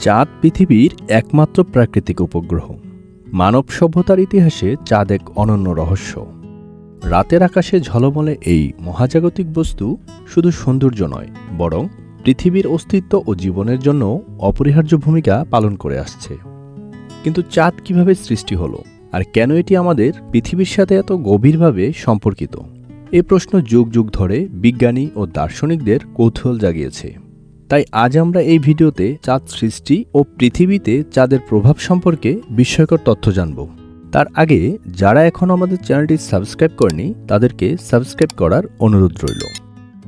চাঁদ পৃথিবীর একমাত্র প্রাকৃতিক উপগ্রহ। মানব সভ্যতার ইতিহাসে চাঁদ এক অনন্য রহস্য। রাতের আকাশে ঝলমলে এই মহাজাগতিক বস্তু শুধু সৌন্দর্য নয়, বরং পৃথিবীর অস্তিত্ব ও জীবনের জন্য অপরিহার্য ভূমিকা পালন করে আসছে। কিন্তু চাঁদ কীভাবে সৃষ্টি হলো, আর কেন এটি আমাদের পৃথিবীর সাথে এত গভীরভাবে সম্পর্কিত? এ প্রশ্ন যুগ যুগ ধরে বিজ্ঞানী ও দার্শনিকদের কৌতূহল জাগিয়েছে। তাই আজ আমরা এই ভিডিওতে চাঁদ সৃষ্টি ও পৃথিবীতে চাঁদের প্রভাব সম্পর্কে বিস্ময়কর তথ্য জানব। তার আগে যারা এখন আমাদের চ্যানেলটি সাবস্ক্রাইব করেনি, তাদেরকে সাবস্ক্রাইব করার অনুরোধ রইল।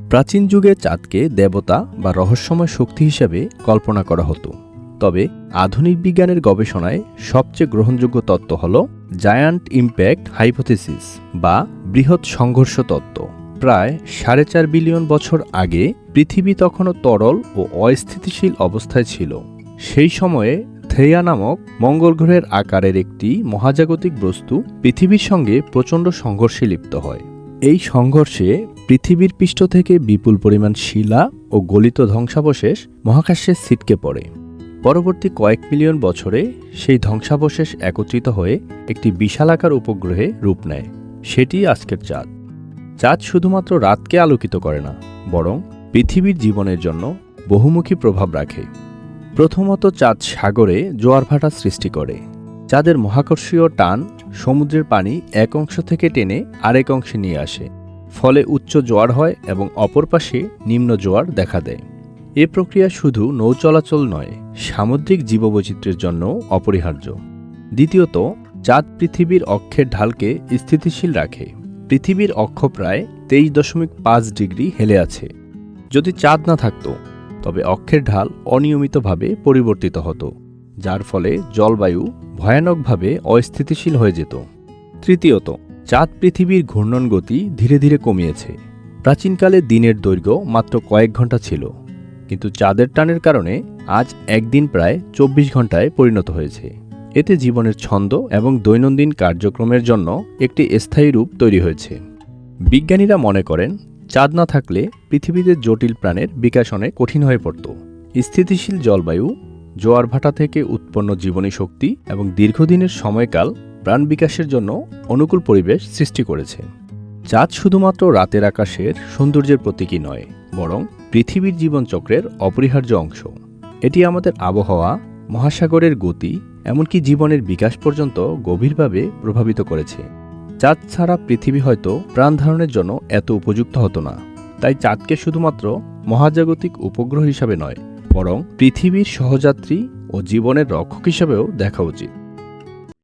প্রাচীন যুগে চাঁদকে দেবতা বা রহস্যময় শক্তি হিসাবে কল্পনা করা হতো। তবে আধুনিক বিজ্ঞানের গবেষণায় সবচেয়ে গ্রহণযোগ্য তত্ত্ব হল জায়ান্ট ইম্প্যাক্ট হাইপোথেসিস বা বৃহৎ সংঘর্ষ তত্ত্ব। প্রায় সাড়ে চার বিলিয়ন বছর আগে পৃথিবী তখনও তরল ও অস্থিতিশীল অবস্থায় ছিল। সেই সময়ে থেয়া নামক মঙ্গল গ্রহের আকারের একটি মহাজাগতিক বস্তু পৃথিবীর সঙ্গে প্রচণ্ড সংঘর্ষে লিপ্ত হয়। এই সংঘর্ষে পৃথিবীর পৃষ্ঠ থেকে বিপুল পরিমাণ শিলা ও গলিত ধ্বংসাবশেষ মহাকাশে ছিটকে পড়ে। পরবর্তী কয়েক মিলিয়ন বছরে সেই ধ্বংসাবশেষ একত্রিত হয়ে একটি বিশালাকার উপগ্রহে রূপ নেয়। সেটি আজকের চাঁদ। চাঁদ শুধুমাত্র রাতকে আলোকিত করে না, বরং পৃথিবীর জীবনের জন্য বহুমুখী প্রভাব রাখে। প্রথমত চাঁদ সাগরে জোয়ার ভাটা সৃষ্টি করে। চাঁদের মহাকর্ষীয় টান সমুদ্রের পানি এক অংশ থেকে টেনে আরেক অংশে নিয়ে আসে। ফলে উচ্চ জোয়ার হয় এবং অপর পাশে নিম্ন জোয়ার দেখা দেয়। এ প্রক্রিয়া শুধু নৌ চলাচল নয়, সামুদ্রিক জীববৈচিত্র্যের জন্য অপরিহার্য। দ্বিতীয়ত, চাঁদ পৃথিবীর অক্ষের ঢালকে স্থিতিশীল রাখে। পৃথিবীর অক্ষ প্রায় তেইশ দশমিক পাঁচ ডিগ্রি হেলে আছে। যদি চাঁদ না থাকত, তবে অক্ষের ঢাল অনিয়মিতভাবে পরিবর্তিত হতো, যার ফলে জলবায়ু ভয়ানকভাবে অস্থিতিশীল হয়ে যেত। তৃতীয়ত, চাঁদ পৃথিবীর ঘূর্ণন গতি ধীরে ধীরে কমিয়েছে। প্রাচীনকালে দিনের দৈর্ঘ্য মাত্র কয়েক ঘণ্টা ছিল, কিন্তু চাঁদের টানের কারণে আজ একদিন প্রায় চব্বিশ ঘন্টায় পরিণত হয়েছে। এতে জীবনের ছন্দ এবং দৈনন্দিন কার্যক্রমের জন্য একটি স্থায়ী রূপ তৈরি হয়েছে। বিজ্ঞানীরা মনে করেন, চাঁদ না থাকলে পৃথিবীতে জটিল প্রাণের বিকাশ অনেক কঠিন হয়ে পড়ত। স্থিতিশীল জলবায়ু, জোয়ার ভাটা থেকে উৎপন্ন জীবনী শক্তি এবং দীর্ঘদিনের সময়কাল প্রাণ বিকাশের জন্য অনুকূল পরিবেশ সৃষ্টি করেছে। চাঁদ শুধুমাত্র রাতের আকাশের সৌন্দর্যের প্রতীকী নয়, বরং পৃথিবীর জীবনচক্রের অপরিহার্য অংশ। এটি আমাদের আবহাওয়া, মহাসাগরের গতি এমনকি জীবনের বিকাশ পর্যন্ত গভীরভাবে প্রভাবিত করেছে। চাঁদ ছাড়া পৃথিবী হয়তো প্রাণ ধারণের জন্য এত উপযুক্ত হতো না। তাই চাঁদকে শুধুমাত্র মহাজাগতিক উপগ্রহ হিসাবে নয়, বরং পৃথিবীর সহযাত্রী ও জীবনের রক্ষক হিসাবেও দেখা উচিত।